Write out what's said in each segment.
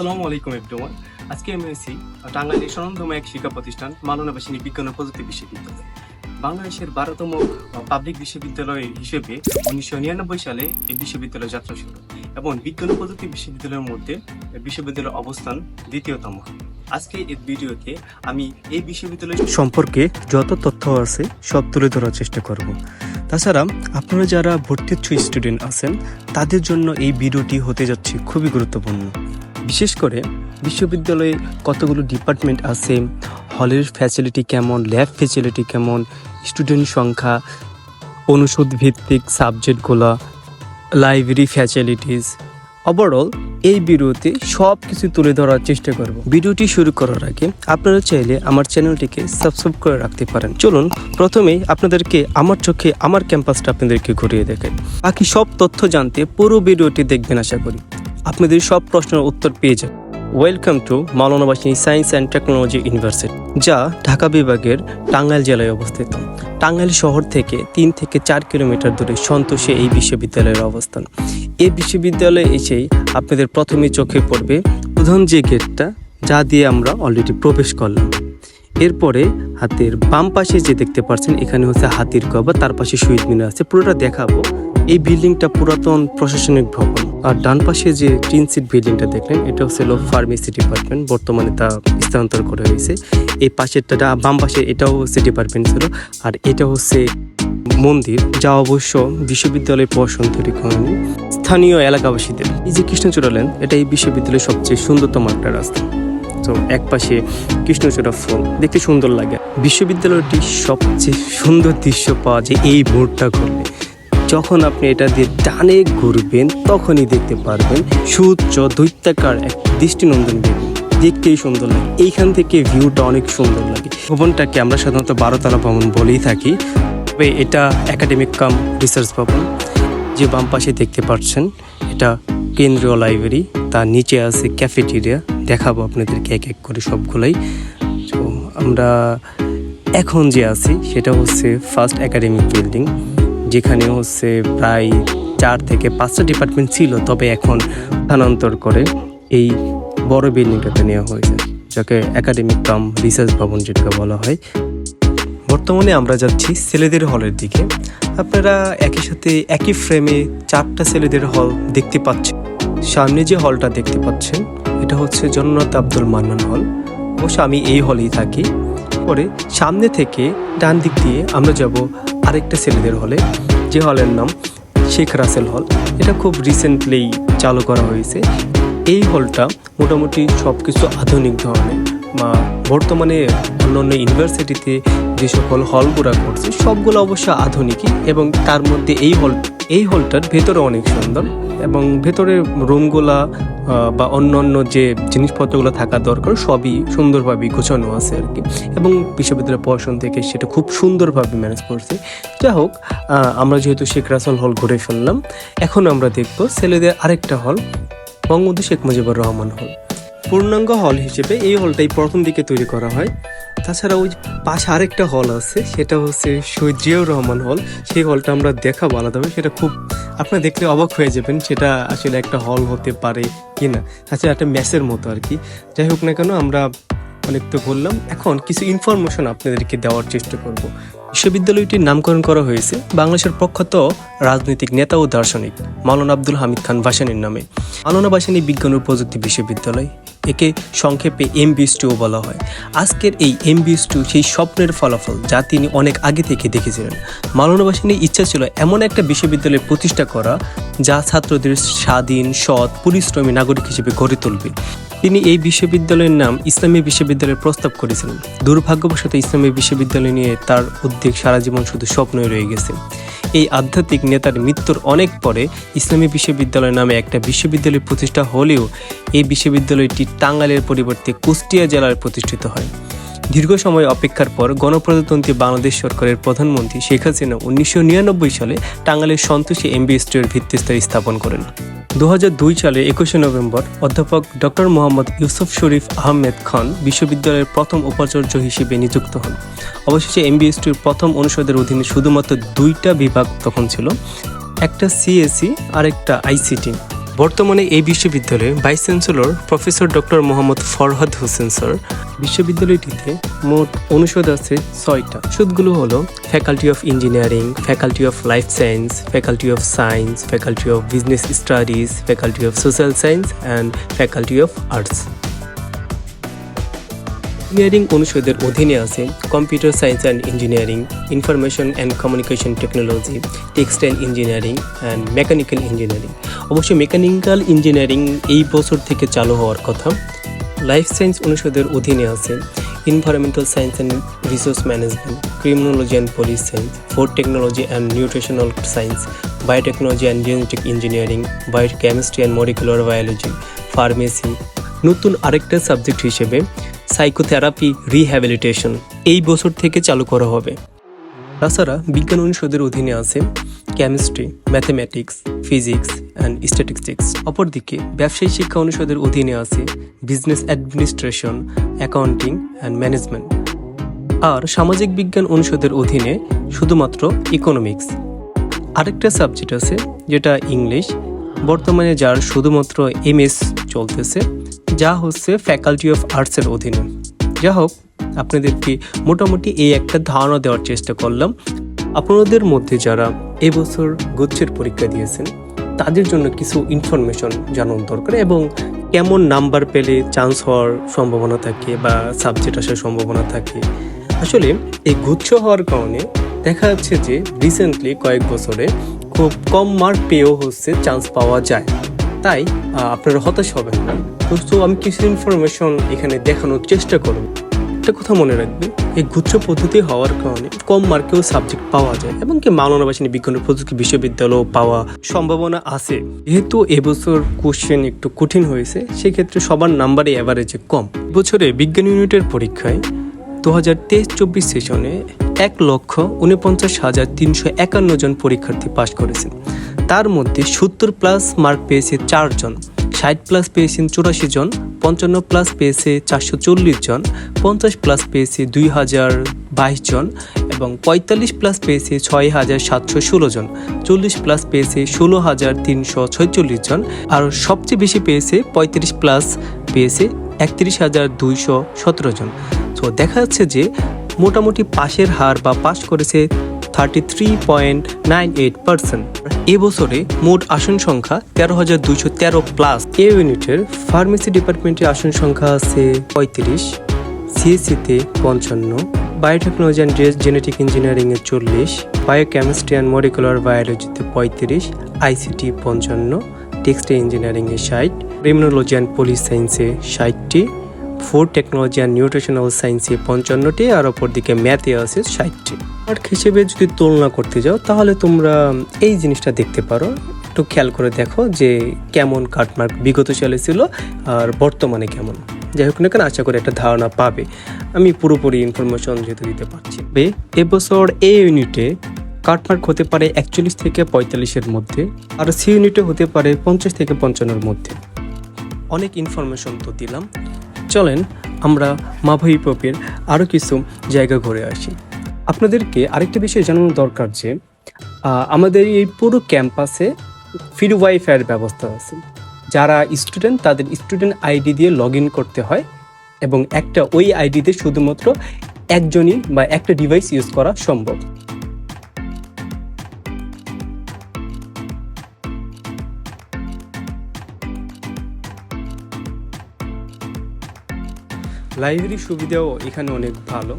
আসসালামু আলাইকুম এভরিওয়ান আজকে আমি এসেছি টাঙ্গাইলের স্বনামধন্য এক শিক্ষা প্রতিষ্ঠান মালনা বাসিনী বিজ্ঞান ও প্রযুক্তি বিশ্ববিদ্যালয়। বাংলাদেশের বারোতম পাবলিক বিশ্ববিদ্যালয় হিসেবে উনিশশো নিরানব্বই সালে এই বিশ্ববিদ্যালয় যাত্রা শুরু। এবং বিজ্ঞান ও প্রযুক্তি বিশ্ববিদ্যালয়ের মধ্যে বিশ্ববিদ্যালয়ের অবস্থান দ্বিতীয়তম। আজকে এই ভিডিওতে আমি এই বিশ্ববিদ্যালয় সম্পর্কে যত তথ্য আছে সব তুলে ধরার চেষ্টা করব। তাছাড়া আপনারা যারা ভর্তিচ্ছ স্টুডেন্ট আছেন, তাদের জন্য এই ভিডিওটি হতে যাচ্ছে খুবই গুরুত্বপূর্ণ। বিশেষ করে বিশ্ববিদ্যালয়ে কতগুলো ডিপার্টমেন্ট আছে হলের ফ্যাসিলিটি কেমন ল্যাব ফ্যাসিলিটি কেমন স্টুডেন্ট সংখ্যা, অনুষদ ভিত্তিক সাবজেক্টগুলো লাইব্রেরি ফ্যাসিলিটিস ওভারঅল এই ভিডিওতে সব কিছু তুলে ধরার চেষ্টা করব। ভিডিওটি শুরু করার আগে আপনারা চাইলে আমার চ্যানেলটিকে সাবস্ক্রাইব করে রাখতে পারেন। চলুন, প্রথমেই আপনাদেরকে আমার চোখে আমার ক্যাম্পাসটা আপনাদেরকে ঘুরিয়ে দেখাই। বাকি সব তথ্য জানতে পুরো ভিডিওটি দেখবেন আশা করি। আপনাদের সব প্রশ্নের উত্তর পেয়ে যাবেন welcome to Mawlana Bhashani science and technology university যা ঢাকা বিভাগের টাঙ্গাইল জেলায় অবস্থিত। টাঙ্গাইল শহর থেকে তিন থেকে চার কিলোমিটার দূরে সন্তোষে এই বিশ্ববিদ্যালয়ের অবস্থান। এই বিশ্ববিদ্যালয়ে এসেই আপনাদের প্রথমে চোখে পড়বে প্রধান যে গেটটা, যা দিয়ে আমরা অলরেডি প্রবেশ করলাম। এরপরে হাতের বাম পাশে যে দেখতে পাচ্ছেন, এখানে হচ্ছে হাতির কবা তার পাশে শহীদ মিনার আছে। পুরোটা দেখাবো। এই বিল্ডিংটা পুরাতন প্রশাসনিক ভবন। আর ডান পাশে যে টিন সিট বিল্ডিংটা দেখলেন, এটা হচ্ছে হলো ফার্মেসি ডিপার্টমেন্ট। বর্তমানে তা স্থানান্তর করা হয়েছে। এই পাশেরটা বাম পাশে এটাও হচ্ছে ডিপার্টমেন্ট ছিল। আর এটা হচ্ছে মন্দির, যা অবশ্য বিশ্ববিদ্যালয়ের প্রশাসন তৈরি করেনি। স্থানীয় এলাকাবাসীদের, এই যে কৃষ্ণচূড়া লেন এটা এই বিশ্ববিদ্যালয়ের সবচেয়ে সুন্দরতম একটা রাস্তা। তো এক পাশে কৃষ্ণচূড়া ফুল, দেখতে সুন্দর লাগে। বিশ্ববিদ্যালয়টি সবচেয়ে সুন্দর দৃশ্য পাওয়া যায় এই মোড়টা ঘুরলে যখন আপনি এটা দিয়ে টানে ঘুরবেন, তখনই দেখতে পারবেন সূর্য দৈত্যাকার এক দৃষ্টিনন্দন বেগুন দেখতেই সুন্দর লাগে। এইখান থেকে ভিউটা অনেক সুন্দর লাগে। ভবনটাকে আমরা সাধারণত বারোতলা ভবন বলেই থাকি। তবে এটা একাডেমিক কাম রিসার্চ ভবন। যে বাম পাশে দেখতে পাচ্ছেন, এটা কেন্দ্রীয় লাইব্রেরি তার নিচে আছে ক্যাফেটেরিয়া দেখাবো আপনাদেরকে এক এক করে সবগুলাই। তো আমরা এখন যে আছি, সেটা হচ্ছে ফার্স্ট একাডেমিক বিল্ডিং যেখানে হচ্ছে প্রায় চার থেকে পাঁচটা ডিপার্টমেন্ট ছিল, তবে এখন স্থানান্তর করে এই বড় বিল্ডিংটাতে নেওয়া হয়েছে, যাকে একাডেমিক কাম রিসার্চ ভবন যেটাকে বলা হয়। বর্তমানে আমরা যাচ্ছি ছেলেদের হলের দিকে। আপনারা একই সাথে একই ফ্রেমে চারটা ছেলেদের হল দেখতে পাচ্ছেন। সামনে যে হলটা দেখতে পাচ্ছেন, এটা হচ্ছে জননাথ আব্দুল মান্নান হল। অবশ্য আমি এই হলেই থাকি। পরে সামনে থেকে ডান দিক দিয়ে আমরা যাব আরেকটা ছেলেদের হলে, যে হলের নাম শেখ রাসেল হল। এটা খুব রিসেন্টলি চালু করা হয়েছে। এই হলটা মোটামুটি সব কিছু আধুনিক ধরনের। বা বর্তমানে অন্যান্য ইউনিভার্সিটিতে যে সকল হলগুলো করছে, সবগুলো অবশ্য আধুনিকই এবং তার মধ্যে এই হল এই হলটার ভেতরে অনেক সুন্দর এবং ভেতরে রুমগুলা বা অন্য অন্য যে জিনিসপত্রগুলো থাকা দরকার, সবই সুন্দরভাবে গোছানো আছে আর কি। এবং বিশ্ববিদ্যালয় প্রশাসন থেকে সেটা খুব সুন্দরভাবে ম্যানেজ করছে। যাই হোক আমরা যেহেতু শেখ রাসেল হল ঘুরে ফেললাম, এখন আমরা দেখব ছেলেদের আরেকটা হল, বঙ্গবন্ধু শেখ মুজিবুর রহমান হল। পূর্ণাঙ্গ হল হিসেবে এই হলটাই প্রথম দিকে তৈরি করা হয়। তাছাড়া ওই পাশে আরেকটা হল আছে, সেটা হচ্ছে শহীদ জিয়াউর রহমান হল। সেই হলটা আমরা দেখাবো আলাদাভাবে, সেটা খুব আপনারা দেখলে অবাক হয়ে যাবেন সেটা আসলে একটা হল হতে পারে কি না তাছাড়া একটা ম্যাচের মতো আর কি। যাই হোক না কেন, আমরা অনেক তো বললাম। এখন কিছু ইনফরমেশন আপনাদেরকে দেওয়ার চেষ্টা করব। বিশ্ববিদ্যালয়টির নামকরণ করা হয়েছে বাংলাদেশের প্রখ্যাত রাজনৈতিক নেতা ও দার্শনিক মাওলানা আব্দুল হামিদ খান ভাসানীর নামে। মাওলানা ভাসানী বিজ্ঞান ও প্রযুক্তি বিশ্ববিদ্যালয়, একে সংক্ষেপে এমবিএসটিও বলা হয়। আজকের এই এমবিএসটু সেই স্বপ্নের ফলাফল যা তিনি অনেক আগে থেকে দেখেছিলেন। মাওলানা ভাসানীর ইচ্ছা ছিল এমন একটা বিশ্ববিদ্যালয় প্রতিষ্ঠা করা যা ছাত্রদের স্বাধীন, সৎ, পরিশ্রমী নাগরিক হিসেবে গড়ে তুলবে। তিনি এই বিশ্ববিদ্যালয়ের নাম ইসলামী বিশ্ববিদ্যালয়ের প্রস্তাব করেছিলেন। দুর্ভাগ্যবশত ইসলামী বিশ্ববিদ্যালয় নিয়ে তার উদ্যোগ সারা জীবন শুধু স্বপ্নই রয়ে গেছে। এই আধ্যাত্মিক নেতার মৃত্যুর অনেক পরে ইসলামী বিশ্ববিদ্যালয় নামে একটা বিশ্ববিদ্যালয় প্রতিষ্ঠা হলেও এই বিশ্ববিদ্যালয়টি টাঙ্গালের পরিবর্তে কুষ্টিয়া জেলায় প্রতিষ্ঠিত হয়। দীর্ঘ সময় অপেক্ষার পর গণপ্রজাতন্ত্রী বাংলাদেশ সরকারের প্রধানমন্ত্রী শেখ হাসিনা উনিশশো নিরানব্বই সালে টাঙ্গাইলের সন্তোষী এমবিএসটির ভিত্তিস্তর স্থাপন করেন। দু হাজার দুই সালে একুশে নভেম্বর অধ্যাপক ডক্টর মোহাম্মদ ইউসুফ শরীফ আহমেদ খান বিশ্ববিদ্যালয়ের প্রথম উপাচার্য হিসেবে নিযুক্ত হন। অবশেষে এমবিএসটির প্রথম অনুষদের অধীনে শুধুমাত্র দুইটা বিভাগ তখন ছিল, একটা সিএসি আর একটা আইসিটি। বর্তমানে এই বিশ্ববিদ্যালয়ে vice chancellor professor doctor Mohammad Farhad Hossain sir. বিশ্ববিদ্যালয়টিতে মোট অনুষদ আছে ছয়টা। অনুষদগুলো হলো faculty of engineering faculty of life science faculty of science faculty of business studies faculty of social science and faculty of arts engineering অনুষদের অধীনে আছে computer science and engineering information and communication technology textile engineering and mechanical engineering অবশ্য mechanical engineering এই বছর থেকে চালু হওয়ার কথা। লাইফ সায়েন্স অনুষদের অধীনে আছে environmental science and resource management criminology and police science food technology and nutritional science biotechnology and genetic engineering biochemistry and molecular biology pharmacy নতুন আরেকটা সাবজেক্ট হিসেবে সাইকোথেরাপি রিহ্যাবিলিটেশন এই বছর থেকে চালু করা হবে। তাছাড়া বিজ্ঞান অনুষদের অধীনে আছে chemistry mathematics physics and statistics অপরদিকে ব্যবসায়ী শিক্ষা অনুষদের অধীনে আছে business administration accounting and management আর সামাজিক বিজ্ঞান অনুষদের অধীনে শুধুমাত্র ইকোনমিক্স আরেকটা সাবজেক্ট আছে যেটা ইংলিশ। বর্তমানে যার শুধুমাত্র এমএস চলতেছে। যা হচ্ছে ফ্যাকাল্টি অফ আর্টসের অধীনে। যা হোক, আপনাদেরকে মোটামুটি এই একটা ধারণা দেওয়ার চেষ্টা করলাম। আপনাদের মধ্যে যারা এবছর গুচ্ছের পরীক্ষা দিয়েছেন, তাদের জন্য কিছু ইনফরমেশন জানানো দরকার এবং কেমন নাম্বার পেলে চান্স হওয়ার সম্ভাবনা থাকে বা সাবজেক্ট আসার সম্ভাবনা থাকে। আসলে এই গুচ্ছ হওয়ার কারণে দেখা যাচ্ছে যে রিসেন্টলি কয়েক বছরে খুব কম মার্ক পেয়েও হচ্ছে চান্স পাওয়া যায়। তাই আপনারা হতাশ হবেন না। তো আমি কিছু ইনফরমেশন এখানে দেখানোর চেষ্টা করব। একটা কথা মনে রাখবে, এই গুচ্ছ পদ্ধতি হওয়ার কারণে কম মার্কেও সাবজেক্ট পাওয়া যায়, এবং কি মাওলানা বাসিনী বিজ্ঞান প্রযুক্তি বিশ্ববিদ্যালয় পাওয়া সম্ভাবনা আছে। যেহেতু এবছর কোশ্চেন একটু কঠিন হয়েছে, সেক্ষেত্রে সবার নাম্বারে অ্যাভারেজে কম। বছরে বিজ্ঞান ইউনিটের পরীক্ষায় দু হাজার তেইশ চব্বিশ সেশনে এক লক্ষ উনপঞ্চাশ হাজার তিনশো একান্ন জন পরীক্ষার্থী পাশ করেছেন তার মধ্যে সত্তর প্লাস মার্ক পেয়েছে চারজন। ষাট প্লাস পেয়েছেন চুরাশি জন, পঞ্চান্ন প্লাস পেয়েছে চারশো চল্লিশ জন, পঞ্চাশ প্লাস পেয়েছে দুই হাজার বাইশ জন এবং পঁয়তাল্লিশ প্লাস পেয়েছে ছয় হাজার সাতশো ষোলো জন, চল্লিশ প্লাস পেয়েছে ষোলো হাজার তিনশো ছয়চল্লিশ জন আর সবচেয়ে বেশি পেয়েছে পঁয়ত্রিশ প্লাস পেয়েছে একত্রিশ হাজার দুইশো সতেরো জন। তো দেখা যাচ্ছে যে মোটামুটি পাশের হার বা পাশ করেছে thirty three point nine eight percent এবছরে মোট আসন সংখ্যা তেরো হাজার দুইশো তেরো প্লাস এ ইউনিটের ফার্মেসি ডিপার্টমেন্টের আসন সংখ্যা আছে পঁয়ত্রিশ সিএসসিতে পঞ্চান্ন বায়োটেকনোলজি অ্যান্ড জেনেটিক ইঞ্জিনিয়ারিংয়ে চল্লিশ বায়োকেমিস্ট্রি অ্যান্ড মলিকুলার বায়োলজিতে পঁয়ত্রিশ আইসিটি পঞ্চান্ন টেক্সটাইল ইঞ্জিনিয়ারিংয়ে ষাট ক্রিমিনোলজি অ্যান্ড পুলিশ সায়েন্সে ষাটটি। ফুড টেকনোলজি অ্যান্ড নিউট্রিশনাল সায়েন্সে পঞ্চান্নটি আর অপরদিকে ম্যাথে আছে ষাটটি। মার্ক হিসেবে যদি তুলনা করতে যাও, তাহলে তোমরা এই জিনিসটা দেখতে পারো। একটু খেয়াল করে দেখো যে কেমন কাটমার্ক বিগত সালে ছিল আর বর্তমানে কেমন। যাই হোক না কেন, আশা করি একটা ধারণা পাবে। আমি পুরোপুরি ইনফরমেশন যেহেতু দিতে পারছি। এবছর এ ইউনিটে কাটমার্ক হতে পারে একচল্লিশ থেকে পঁয়তাল্লিশের মধ্যে আর সি ইউনিটে হতে পারে পঞ্চাশ থেকে পঞ্চান্নর মধ্যে। অনেক ইনফরমেশন তো দিলাম। চলেন আমরা মাভাই পপের আরও কিছু জায়গা ঘুরে আসি। আপনাদেরকে আরেকটা বিষয় জানানো দরকার যে আমাদের এই পুরো ক্যাম্পাসে ফ্রি ওয়াইফাইয়ের ব্যবস্থা আছে। যারা স্টুডেন্ট তাদের স্টুডেন্ট আইডি দিয়ে লগ করতে হয় এবং একটা ওই আইডিতে শুধুমাত্র একজনই বা একটা ডিভাইস ইউজ করা সম্ভব। লাইব্রেরি সুবিধাও এখানে অনেক ভালো।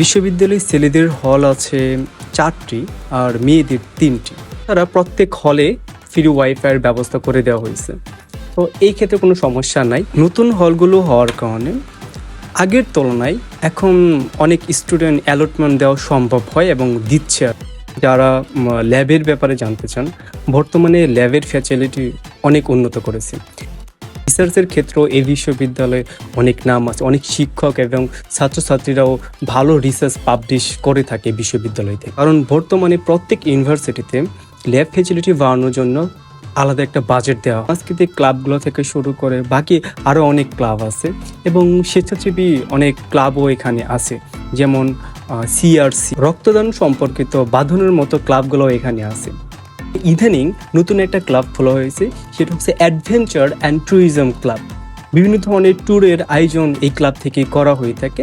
বিশ্ববিদ্যালয়ে ছেলেদের হল আছে চারটি আর মেয়েদের তিনটি। তারা প্রত্যেক হলে ফ্রি ওয়াইফাইয়ের ব্যবস্থা করে দেওয়া হয়েছে। তো এই ক্ষেত্রে কোনো সমস্যা নাই। নতুন হলগুলো হওয়ার কারণে আগের তুলনায় এখন অনেক স্টুডেন্ট অ্যালটমেন্ট দেওয়া সম্ভব হয় এবং দিচ্ছে। যারা ল্যাবের ব্যাপারে জানতে চান, বর্তমানে ল্যাবের ফ্যাসিলিটি অনেক উন্নত করেছে। রিসার্চের ক্ষেত্রেও এই বিশ্ববিদ্যালয়ে অনেক নাম আছে, অনেক শিক্ষক এবং ছাত্রছাত্রীরাও ভালো রিসার্চ পাবলিশ করে থাকে বিশ্ববিদ্যালয়তে কারণ বর্তমানে প্রত্যেক ইউনিভার্সিটিতে ল্যাব ফ্যাসিলিটি বাড়ানোর জন্য আলাদা একটা বাজেট দেওয়া সাংস্কৃতিক ক্লাবগুলো থেকে শুরু করে বাকি আরও অনেক ক্লাব আছে এবং স্বেচ্ছাসেবী অনেক ক্লাবও এখানে আছে। যেমন সিআরসি রক্তদান সম্পর্কিত বাঁধনের মতো ক্লাবগুলো এখানে আছে। ইদানিং নতুন একটা ক্লাব খোলা হয়েছে, সেটা হচ্ছে অ্যাডভেঞ্চার অ্যান্ড ট্যুরিজম ক্লাব বিভিন্ন ধরনের ট্যুরের আয়োজন এই ক্লাব থেকে করা হয়ে থাকে।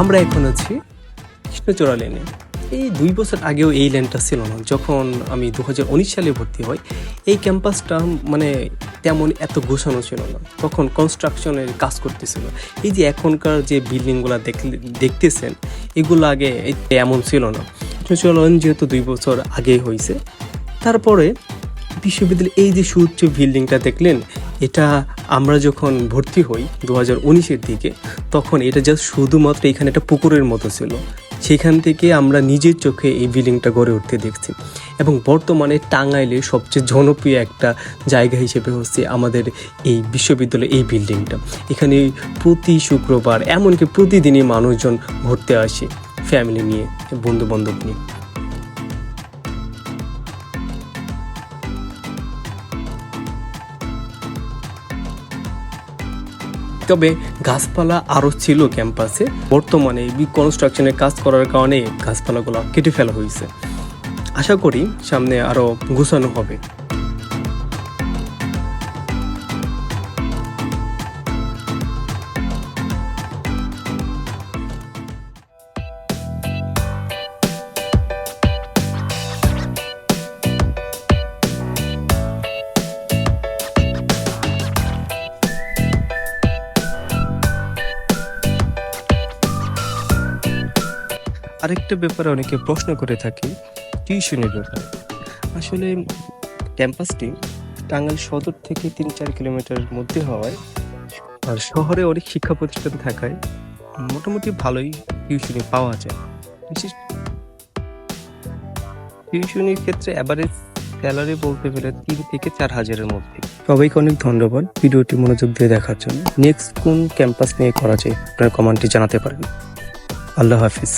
আমরা এখন আছি কৃষ্ণচূড়া লেনে এই দুই বছর আগেও এই ল্যান্ডটা ছিল না। যখন আমি দু হাজার উনিশ সালে ভর্তি হই, এই ক্যাম্পাসটা মানে তেমন এত গোছানো ছিল না। তখন কনস্ট্রাকশনের কাজ করতেছিল। এই যে এখনকার যে বিল্ডিংগুলো দেখলে, দেখতেছেন, এগুলো আগে এমন ছিল না। কৃষ্ণচূড়া লেন যেহেতু দুই বছর আগেই হয়েছে তারপরে বিশ্ববিদ্যালয়ের এই যে সুউচ্চ বিল্ডিংটা দেখলেন এটা আমরা যখন ভর্তি হই দু হাজার উনিশের দিকে, তখন এটা জাস্ট শুধুমাত্র এখানে একটা পুকুরের মতো ছিল। সেখান থেকে আমরা নিজের চোখে এই বিল্ডিংটা গড়ে উঠতে দেখছি। এবং বর্তমানে টাঙ্গাইলে সবচেয়ে জনপ্রিয় একটা জায়গা হিসেবে হচ্ছে আমাদের এই বিশ্ববিদ্যালয় এই বিল্ডিংটা। এখানে প্রতি শুক্রবার, এমনকি প্রতিদিনই মানুষজন ঘুরতে আসে ফ্যামিলি নিয়ে বন্ধু বান্ধব নিয়ে। তবে গাছপালা আরও ছিল ক্যাম্পাসে। বর্তমানে কনস্ট্রাকশনের কাজ করার কারণে গাছপালাগুলো কেটে ফেলা হয়েছে। আশা করি সামনে আরও গুছানো হবে। আরেকটা ব্যাপারে অনেকে প্রশ্ন করে থাকি, টিউশনের ব্যাপারে। আসলে ক্যাম্পাসটি টাঙ্গাইল সদর থেকে তিন চার কিলোমিটারের মধ্যে হওয়ায় আর শহরে অনেক শিক্ষা প্রতিষ্ঠান থাকায় মোটামুটি ভালোই টিউশনি পাওয়া যায়। বিশেষ টিউশনির ক্ষেত্রে অ্যাভারেজ স্যালারি বলতে গেলে তিন থেকে চার হাজারের মধ্যে। সবাইকে অনেক ধন্যবাদ ভিডিওটি মনোযোগ দিয়ে দেখার জন্য। নেক্সট কোন ক্যাম্পাস নিয়ে করা যায় আপনার কমেন্টে জানাতে পারেন। আল্লাহ হাফিজ।